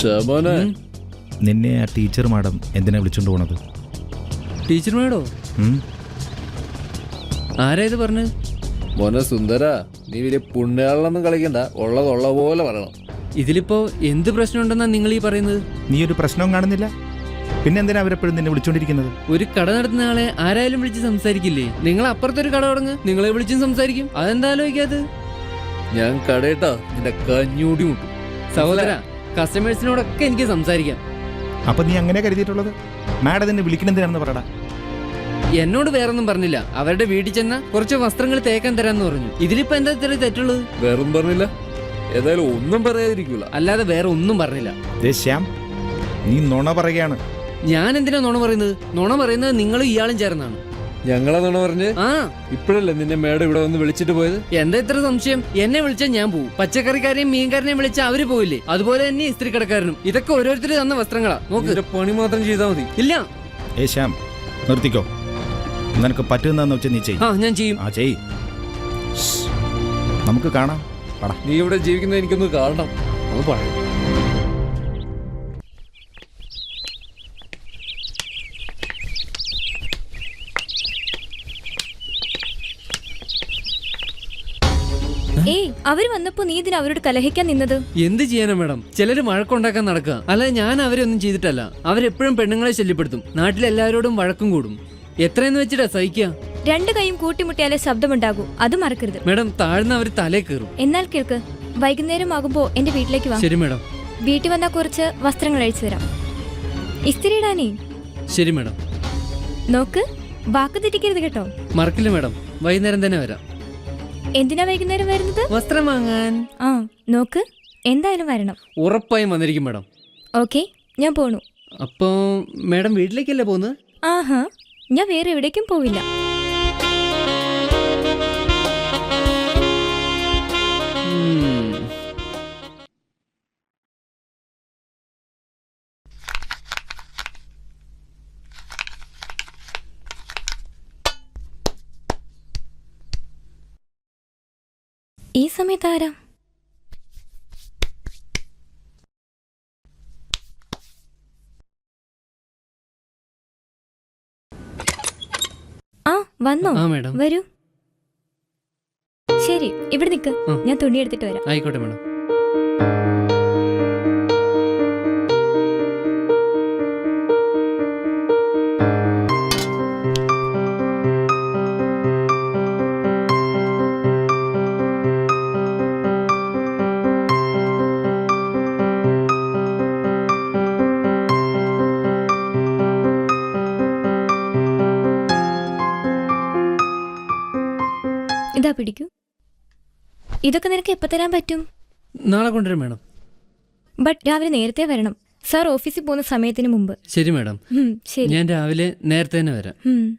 ശബോനെ നിന്നെ ആ teacher madam എന്തിനാ വിളിച്ചോണ്ട് പോണത്? ടീച്ചർ മാഡോ? ആരാ ഇത് പറഞ്ഞത് മോനെ സുന്ദര നീ വലിയ പുണ്യാളൊന്നും കളിക്കണ്ട. ഉള്ളതുള്ള പോലെ പറയണം. ഇതിലിപ്പോ എന്ത് പ്രശ്നം ഉണ്ടെന്നാ നിങ്ങൾ ഈ പറയുന്നത്? നീ ഒരു പ്രശ്നവും കാണുന്നില്ല? പിന്നെ എന്തിനാ അവരെപ്പോഴും നിന്നെ വിളിച്ചോണ്ടിരിക്കുന്നത്? ഒരു കട നടത്തുന്ന ആളെ ആരായാലും വിളിച്ച് സംസാരിക്കില്ലേ? നിങ്ങൾ അപ്പുറത്തൊരു കട തുടങ്ങ് നിങ്ങളെ വിളിച്ചും സംസാരിക്കും. അതെന്താ ആലോചിക്കാത്തത്? ഞാൻ കടയിട്ടാ നിന്റെ കഞ്ഞൂടി മുട്ടും. സഹോദര കസ്റ്റമേഴ്സിനോടൊക്കെ എനിക്ക് സംസാരിക്കാം. അപ്പൊ നീ അങ്ങനെ കരുതിയിട്ടുള്ളത്? മാഡം നിന്നെ വിളിക്കണെന്തിനാണെന്ന് പറടാ? എന്നോട് വേറൊന്നും പറഞ്ഞില്ല. അവരുടെ വീട്ടിൽ ചെന്ന കുറച്ച് വസ്ത്രങ്ങൾ തേക്കാൻ തരാന്ന് പറഞ്ഞു. ഇതിലിപ്പോ എന്താ ഇത്ര തെറ്റുള്ളത്? വേറൊന്നും പറഞ്ഞില്ല. ഏതായാലും ഒന്നും പറയാതിരിക്കൂല. അല്ലാതെ വേറെ ഒന്നും പറഞ്ഞില്ല. ദേ ശ്യാം നീ നുണ പറയുകയാണ്. ഞാൻ എന്തിനാ നുണ പറയുന്നത്? നുണ പറയുന്നത് നിങ്ങളും ഇയാളും ചേർന്നാണ്. ഞങ്ങളെന്നാണ് പറഞ്ഞ്? ആ. ഇപ്പോഴല്ലേ നിന്നെ മേഡം ഇവിടെ വന്ന് വിളിച്ചിട്ട് പോയത്? എന്താ ഇത്ര സംശയം? എന്നെ വിളിച്ചാൽ ഞാൻ പോകും പച്ചക്കറിക്കാരെയും മീൻകാരനെയും വിളിച്ചാൽ അവർ പോയില്ലേ അതുപോലെ തന്നെ ഇസ്ത്രീ കടക്കാരനും. ഇതൊക്കെ ഓരോരുത്തർ തന്ന വസ്ത്രങ്ങളാ. നോക്ക്. നിന്റെ പണി മാത്രം ചെയ്താൽ മതി. ഇല്ല. ഏ ശ്യാം നിർത്തിക്കോ. നിനക്ക് പറ്റുന്നതെന്ന് വെച്ചാൽ നീ ചെയ്യും. ആ ഞാൻ ചെയ്യും. ആ ചെയ് നമുക്ക് കാണാം. പടാ. നീ ഇവിടെ ജീവിക്കുന്ന എനിക്കൊന്ന് കാണണം. അത് പറയാം. ഏയ് അവർ വന്നപ്പോ നീ ഇതിന് അവരോട് കലഹിക്കാൻ നിന്നത്? എന്ത് ചെയ്യാനാ മേഡം? ചിലര് വഴക്കുണ്ടാക്കാൻ നടക്കുക. അല്ലാതെ ഞാൻ അവരൊന്നും ചെയ്തിട്ടല്ല. അവരെപ്പോഴും പെണ്ണുങ്ങളെ ശല്യപ്പെടുത്തും. നാട്ടിലെല്ലാവരോടും വഴക്കും കൂടും. എത്രയെന്ന് വെച്ചിട്ടാ സഹിക്കുക രണ്ടു കൈയും കൂട്ടിമുട്ടിയാലേ ശബ്ദമുണ്ടാകൂ. അത് മറക്കരുത്. മേഡം താഴ്ന്ന അവർ തലേ കയറും. എന്നാൽ കേൾക്ക് വൈകുന്നേരം ആകുമ്പോ എന്റെ വീട്ടിലേക്ക് വാ. ശരി മേഡം. വീട്ടിൽ വന്നാൽ കുറച്ച് വസ്ത്രങ്ങൾ അഴിച്ചു തരാം. ഇസ്തിരി ഇടാനേ ശരി മേഡം. നോക്ക് വാക്ക് തെറ്റിക്കരുത് കേട്ടോ. മറക്കില്ല മേഡം. വൈകുന്നേരം തന്നെ വരാം. എന്തിനാ വൈകുന്നേരം വരുന്നത്? വസ്ത്രം വാങ്ങാൻ. ആ നോക്ക്. എന്തായാലും വരണം. ഉറപ്പായും വന്നിരിക്കും മേഡം. ഓക്കെ ഞാൻ പോണു. അപ്പോ മേഡം വീട്ടിലേക്കല്ലേ പോകുന്നത് ആഹാ ഞാൻ വേറെ എവിടേക്കും പോവില്ല. ഈ സമയത്ത് ആരാ? ആ വന്നോ? ആ മേഡം. വരൂ. ശരി ഇവിടെ നിക്ക് ഞാൻ തുണി എടുത്തിട്ട് വരാം. ആയിക്കോട്ടെ മേഡം. പിടിക്കൂ? ഇതൊക്കെ നിനക്ക് എപ്പോ തരാൻ പറ്റും? നാളെ കൊണ്ടുവരും മേഡം. ബട്ട് രാവിലെ നേരത്തെ വരണം. സാർ ഓഫീസിൽ പോകുന്ന സമയത്തിന് മുമ്പ്. ശരി മേഡം. ഉം, ശരി. ഞാൻ രാവിലെ നേരത്തെ തന്നെ വരാം. ഉം.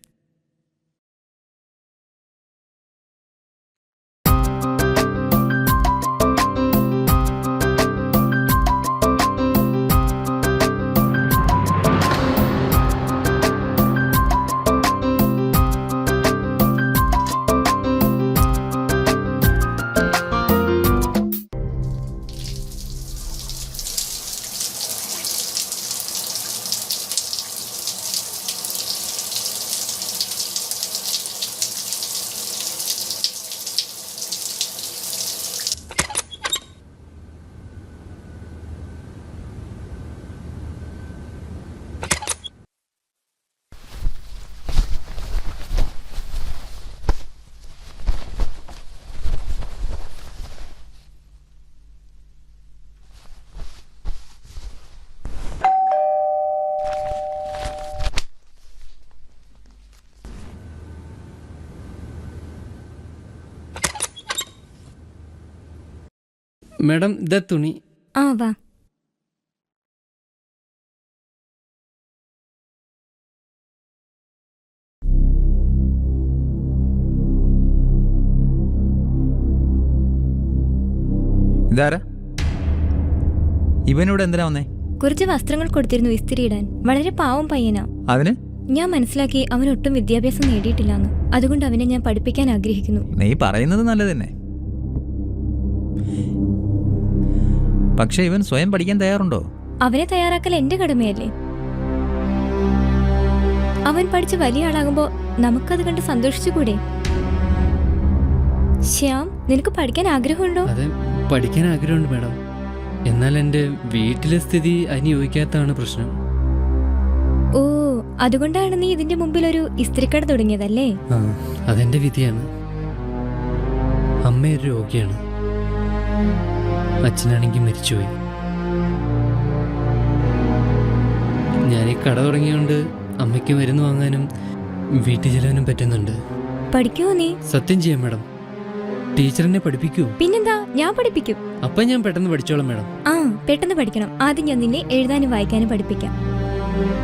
മേഡം ഇതാ തുണി. ആ വാ. ഇതാരാ? ഇവനിവിടെ എന്തിനാ വന്നേ? കുറച്ച് വസ്ത്രങ്ങൾ കൊടുത്തിരുന്നു ഇസ്തിരി ഇടാൻ വളരെ പാവം പയ്യനാ. അതിന്? ഞാൻ മനസ്സിലാക്കി അവൻ ഒട്ടും വിദ്യാഭ്യാസം നേടിയിട്ടില്ലാന്ന്. അതുകൊണ്ട് അവനെ ഞാൻ പഠിപ്പിക്കാൻ ആഗ്രഹിക്കുന്നു. നീ പറയുന്നത് നല്ലത് തന്നെ പക്ഷെ ഇവൻ സ്വയം പഠിക്കാൻ തയ്യാറുണ്ടോ? അവനെ തയ്യാറാക്കൽ എന്റെ കടമയല്ലേ? അവൻ പഠിച്ച് വലിയ ആളാകുമ്പോ നമുക്കത് കണ്ട് സന്തോഷിച്ചുകൂടെ? ശ്യാം നിനക്ക് പഠിക്കാൻ ആഗ്രഹമുണ്ടോ? അതെ പഠിക്കാൻ ആഗ്രഹമുണ്ട് മാഡം. എന്നാൽ എന്റെ വീട്ടിലെ സ്ഥിതി അതിന് പ്രശ്നം. ഓ അതുകൊണ്ടാണ് നീ ഇതിന്റെ മുമ്പിൽ ഒരു ഇസ്ത്രിക്കട തുടങ്ങിയതല്ലേ? ആ അതെന്റെ വിധിയാണ്. അമ്മ ഒരു രോഗിയാണ്. അച്ഛനാണെങ്കിൽ മരിച്ചുപോയി. ഞാൻ ഈ കട തുടങ്ങിയോണ്ട് അമ്മയ്ക്ക് മരുന്ന് വാങ്ങാനും വീട്ടിൽ ചെലവിനും പറ്റുന്നുണ്ട്. പഠിക്കുമോ നീ? സത്യം ചെയ്യാം മാഡം. ടീച്ചറിനെ പഠിപ്പിക്കൂ. പിന്നെന്താ? ഞാൻ പഠിപ്പിക്കും. അപ്പൊ ഞാൻ പെട്ടെന്ന് പഠിച്ചോളാം മാഡം. ആ പെട്ടെന്ന് പഠിക്കണം. ആദ്യം ഞാൻ നിന്നെ എഴുതാനും വായിക്കാനും പഠിപ്പിക്കാം.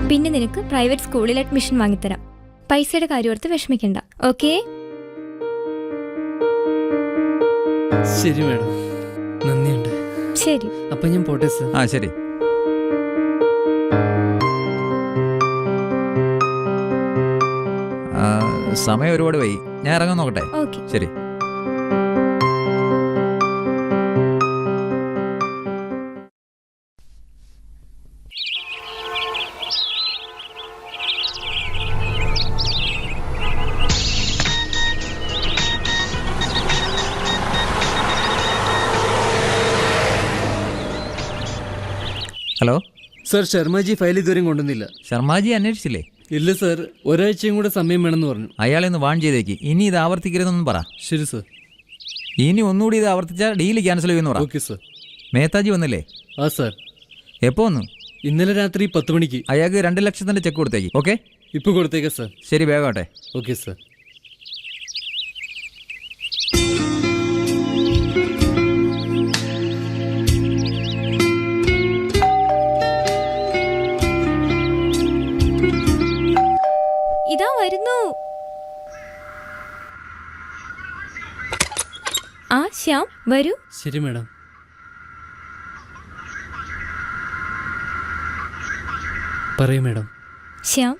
പിന്നെ നിനക്ക് പ്രൈവറ്റ് സ്കൂളിൽ അഡ്മിഷൻ വാങ്ങിത്തരാം. പൈസയുടെ കാര്യം ഓർത്ത് വിഷമിക്കണ്ട. ഓക്കേ? ശരി മാഡം. ശരി. അപ്പൊ ഞാൻ പോട്ടെ സർ. ആ ശരി. ആ, സമയം ഒരുപാട് വൈകി. ഞാൻ ഇറങ്ങാൻ നോക്കട്ടെ? ഓക്കെ. ശരി. ഹലോ? സർ ശർമ്മജി ഫയൽ ഇതുവരെയും കൊണ്ടുവന്നില്ല. ശർമാജി അന്വേഷിച്ചില്ലേ? ഇല്ല സർ. ഒരാഴ്ചയും കൂടെ സമയം വേണമെന്ന് പറഞ്ഞു. അയാളെ ഒന്ന് വാൺ ചെയ്തേക്ക്. ഇനി ഇത് ആവർത്തിക്കരുതെന്നൊന്നും പറ. ശരി സർ. ഇനി ഒന്നുകൂടി ഇത് ആവർത്തിച്ചാൽ ഡീൽ ക്യാൻസൽ ചെയ്യുമെന്ന് പറ. Okay sir. മേത്താജി വന്നില്ലേ? ആ സർ. എപ്പോ വന്നു? ഇന്നലെ രാത്രി പത്ത് മണിക്ക്. അയാൾക്ക് രണ്ട് ലക്ഷത്തിന്റെ ചെക്ക് കൊടുത്തേക്ക്. ഓക്കെ? ഇപ്പൊ കൊടുത്തേക്കാം സർ. ശരി വേഗം ഓക്കെ സർ. ശ്യാം വരൂ. ശരി മാഡം. പറയൂ മാഡം. ശ്യാം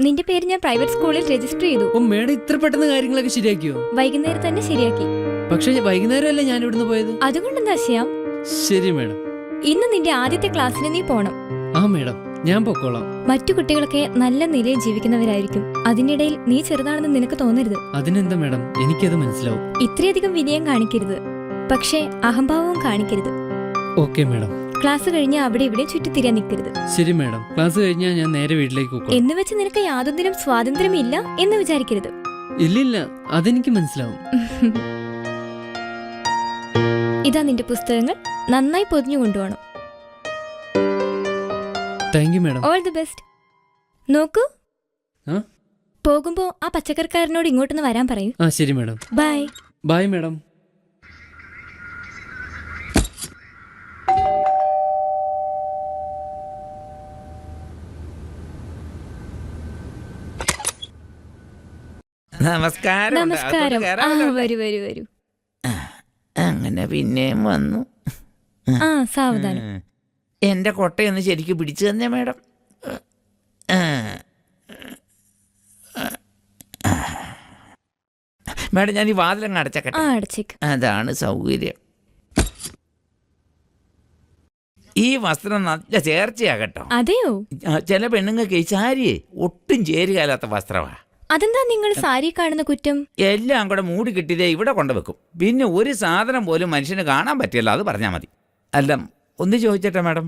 നിന്റെ പേര് ഞാൻ പ്രൈവറ്റ് സ്കൂളിൽ രജിസ്റ്റർ ചെയ്തു. ഓ മേഡം ഇത്ര പെട്ടെന്ന് കാര്യങ്ങളൊക്കെ ശരിയാക്കിയോ? വൈകുന്നേരം തന്നെ ശരിയാക്കി. പക്ഷേ വൈകുന്നേരമല്ലേ ഞാൻ ഇവിടുന്ന് പോയത്? അതുകൊണ്ടെന്താ ശ്യാം? ശരി മാഡം. ഇന്ന് നിന്റെ ആദ്യത്തെ ക്ലാസ്സിന് നീ പോണം. ആ മാഡം. ഞാൻ പൊക്കോളാം. മറ്റു കുട്ടികളൊക്കെ നല്ല നിലയിൽ ജീവിക്കുന്നവരായിരിക്കും. അതിനിടയിൽ നീ ചെറുതാണെന്ന് നിനക്ക് തോന്നരുത്. അതിനെന്താ മാഡം? എനിക്കത് മനസ്സിലാവും. ഇത്രയധികം വിനയം കാണിക്കരുത്. പക്ഷേ അഹംഭാവവും കാണിക്കരുത്. Okay madam. ക്ലാസ് കഴിഞ്ഞ് അവിടെ ഇവിടെ ചുറ്റിത്തിരിയാൻ നിൽക്കരുത്. ശരി മാഡം. ക്ലാസ് കഴിഞ്ഞാൽ ഞാൻ നേരെ വീട്ടിലേക്ക് പോകും എന്ന് വെച്ച് നിനക്ക് യാതൊന്നിനും സ്വാതന്ത്ര്യമില്ല എന്ന് വിചാരിക്കരുത്. ഇല്ലില്ല. അതെനിക്ക് മനസ്സിലാവും. ഇതാ നിന്റെ പുസ്തകങ്ങൾ. നന്നായി പൊതിഞ്ഞു കൊണ്ടുപോകണം. Thank you madam all the best നോക്കൂ. പോകുമ്പോ ആ പച്ചക്കറിക്കാരനോട് ഇങ്ങോട്ടൊന്ന് വരാൻ പറയൂ. ആ ശരി മാഡം ബൈ ബൈ മാഡം നമസ്കാരം. നമസ്കാരം. ആ വരൂ വരൂ വരൂ. അങ്ങനെ പിന്നെയും വന്നു. ആ സാവധാനം. ഉം. എന്റെ കൊട്ടയൊന്ന് ശരിക്കും പിടിച്ചു തന്നെ മേഡം. ആ. മേഡം ഞാൻ ഈ വാതിലങ്ങ് ആ അടച്ചക്കട്ടെ അടച്ചേക്ക്. അതാണ് സൗകര്യം. ഈ വസ്ത്രം നല്ല ചേർച്ചയാകട്ടോ അതെയോ? ആ, ചില പെണ്ണുങ്ങൾക്ക് ഈ സാരിയെ ഒട്ടും ചേരുകയില്ലാത്ത വസ്ത്രമാ. അതെന്താ നിങ്ങൾ സാരി കാണുന്ന കുറ്റം? എല്ലാം കൂടെ മൂടി കിട്ടിയതേ ഇവിടെ കൊണ്ടുവെക്കും. പിന്നെ ഒരു സാധനം പോലും മനുഷ്യന് കാണാൻ പറ്റില്ല അത് പറഞ്ഞാൽ മതി. അല്ല ഒന്ന് ചോദിച്ചട്ടെ മാഡം.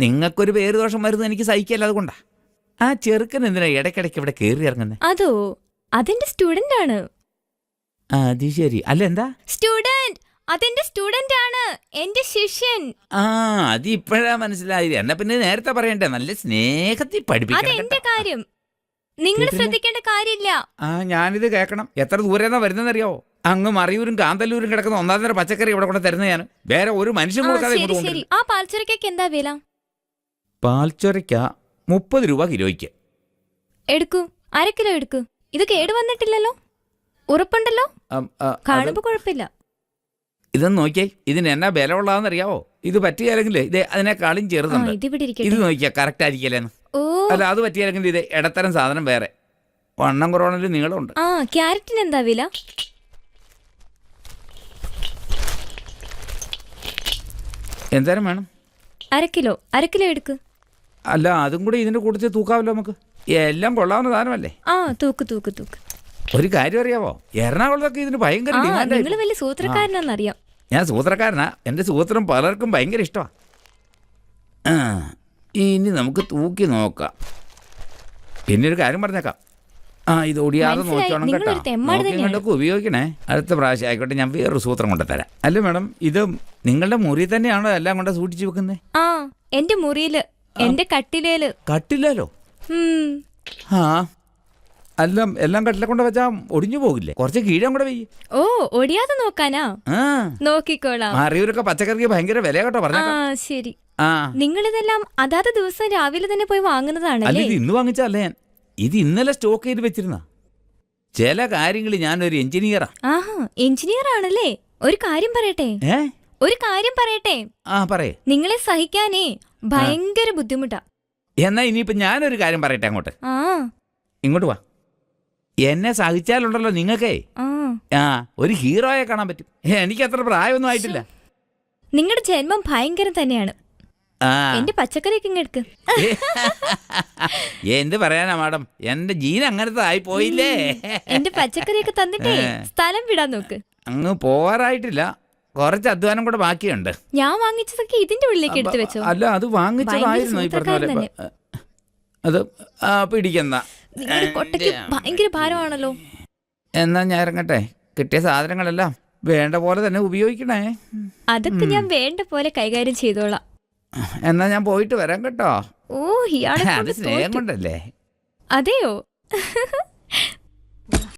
നിങ്ങൾക്കൊരു പേര് ദോഷം വരുന്നത് എനിക്ക് സഹിക്കല്ല അതുകൊണ്ടാ. ആ ചെറുക്കൻ എന്തിനാ ഇടയ്ക്കിടയ്ക്ക് ഇവിടെ കയറി ഇറങ്ങുന്നത് അതോ അതെന്റെ സ്റ്റുഡന്റ് ആണ് അത് ശരി. അല്ല എന്താ? സ്റ്റുഡന്റ് അതെന്റെ സ്റ്റുഡന്റ് ആണ് എന്റെ ശിഷ്യൻ. ആ അത് ഇപ്പോഴാ മനസ്സിലായത്. എന്നാ പിന്നെ നേരത്തെ പറയണ്ടേ നല്ല സ്നേഹത്തിൽ പഠിപ്പിക്കണം അതെന്റെ കാര്യം. നിങ്ങൾ ശ്രദ്ധിക്കേണ്ട കാര്യമില്ല. ആ ഞാനിത് കേൾക്കണം. എത്ര ദൂരെന്നാ വരുന്നതെന്നറിയാവോ? അങ്ങ് മറിയൂരും കാന്തല്ലൂരും കിടക്കുന്ന ഒന്നാം തരം പച്ചക്കറി ഇവിടെ കൊണ്ട് തരുന്ന ഞാൻ. വേറെ ഒരു മനുഷ്യൻ കൊടുക്കാതെ ഇങ്ങോട്ട് ശരി കൊണ്ടുവരും. ആ എന്താ വില? പാൽച്ചൊരയ്ക്ക മുപ്പത് രൂപ കിലോയ്ക്ക്. എടുക്കൂ. അര കിലോ എടുക്കൂ. ഇത് കേട് വന്നിട്ടില്ലല്ലോ? ഉറപ്പുണ്ടല്ലോ? അം, ആ, അത് കാണുമ്പോ കുഴപ്പമില്ല. ഇതൊന്ന് നോക്കിയേ. ഇതിന് എന്നാ വില ഉള്ളതാന്ന് അറിയാവോ ഇത് പറ്റിയാലെങ്കിലേ ഇത് അതിനേക്കാളും ആ ചെറുതുണ്ട്. ഇത് ഇവിടെ ഇത് ഇരിക്കട്ടെ നോക്കിയാ കറക്റ്റ് ആയിരിക്കലേന്ന് ഓ. അല്ല അത് പറ്റിയാലെങ്കിൽ ഇത് ഇടത്തരം സാധനം വേറെ. വണ്ണം കുറവാണെങ്കിലും നീളമുണ്ട്. ആ ക്യാരറ്റിന് എന്താ വില? എന്തായാലും വേണം. അര കിലോ അര കിലോ എടുക്ക്. അല്ല അതും കൂടി ഇതിന്റെ കൂട്ടത്തിൽ തൂക്കാവല്ലോ നമുക്ക്. എല്ലാം കൊള്ളാവുന്ന സാധനമല്ലേ? ആ തൂക്ക് തൂക്ക് തൂക്ക്. ഒരു കാര്യം അറിയാവോ? എറണാകുളത്തൊക്കെ ഇതിന് ഭയങ്കര നിങ്ങൾ വലിയ സൂത്രക്കാരനാന്നറിയാം ഞാൻ സൂത്രക്കാരനാ. എന്റെ സൂത്രം പലർക്കും ഭയങ്കര ഇഷ്ടമാ ഇനി നമുക്ക് തൂക്കി നോക്കാം. പിന്നെ ഒരു കാര്യം പറഞ്ഞേക്കാം. ആ ഇത് ഒടിയാതെ. നോക്കണം കേട്ടോ. ഉപയോഗിക്കണേ. അടുത്ത പ്രാവശ്യം ആയിക്കോട്ടെ ഞാൻ വേറൊരു സൂത്രം കൊണ്ടുതരാം. അല്ല മാഡം? ഇത് നിങ്ങളുടെ മുറി തന്നെയാണോ എല്ലാം കൊണ്ട് സൂക്ഷിച്ചു വെക്കുന്നത് ആ എന്റെ മുറിയിൽ എന്റെ കട്ടിലേൽ. കട്ടില്ലല്ലോ ഉം. ആ അല്ല എല്ലാം കട്ടിലെ കൊണ്ട് വെച്ചാ ഒടിഞ്ഞു പോകില്ലേ? കുറച്ച് കീഴം കൂടെ വെയ്യ്. ഓ ഒടിയാതെ നോക്കാനാ? നോക്കിക്കോളാം. അറിയൂരൊക്കെ പച്ചക്കറിക്ക് ഭയങ്കര വില കേട്ടോ ആ ശരി. ആ. നിങ്ങളിതെല്ലാം അതാത് ദിവസം രാവിലെ തന്നെ പോയി വാങ്ങുന്നതാണ് ഇന്ന് വാങ്ങിച്ചല്ലേ ഞാൻ? ഇത് ഇന്നലെ സ്റ്റോക്ക് ചെയ്ത് വെച്ചിരുന്ന. ചില കാര്യങ്ങൾ ഞാനൊരു എഞ്ചിനീയറാ. ആഹാ എഞ്ചിനീയർ ആണല്ലേ ഒരു കാര്യം പറയട്ടെ? ഏ? ഒരു കാര്യം പറയട്ടെ? ആ പറയേ. നിങ്ങളെ സഹിക്കാനേ ഭയങ്കര ബുദ്ധിമുട്ടാ. എന്നാ ഇനിയിപ്പോ ഞാനൊരു കാര്യം പറയട്ടെ അങ്ങോട്ട്? ആ. ഇങ്ങോട്ട് വാ. എന്നെ സഹിച്ചാലുണ്ടല്ലോ നിങ്ങൾക്കേ. ആ. ആ ഒരു ഹീറോയെ കാണാൻ പറ്റും. എനിക്ക് അത്ര പ്രായമൊന്നും ആയിട്ടില്ല. നിങ്ങളുടെ ജന്മം ഭയങ്കരം തന്നെയാണ്. എന്റെ പച്ചക്കറിയൊക്കെ ഇങ്ങെടുക്ക് എന്ത് പറയാനാ മാഡം? എന്റെ ജീൻ അങ്ങനത്തെ ആയി പോയില്ലേ. എന്റെ പച്ചക്കറിയൊക്കെ തന്നിട്ടേ സ്ഥലം വിടാൻ നോക്ക്. അങ്ങ് പോവാറായിട്ടില്ല. കുറച്ച് അധ്വാനം കൂടെ ബാക്കിയുണ്ട്. ഞാൻ വാങ്ങിച്ചതൊക്കെ ഇതിന്റെ ഉള്ളിലേക്ക് എടുത്തു വെച്ചോ. അല്ല അത് വാങ്ങിച്ചതായിരുന്നു ഈ പറഞ്ഞ അത് പിടിക്കുന്ന ഭയങ്കര ഭാരമാണല്ലോ. എന്നാ ഞാൻ ഇറങ്ങട്ടെ. കിട്ടിയ സാധനങ്ങളെല്ലാം വേണ്ട പോലെ തന്നെ ഉപയോഗിക്കണേ. അതൊക്കെ ഞാൻ വേണ്ട പോലെ കൈകാര്യം ചെയ്തോളാം. എന്നാ ഞാൻ പോയിട്ട് വരാം കേട്ടോ. ഓ ഇയാളെ സ്നേഹം കൊണ്ടല്ലേ? അതെയോ?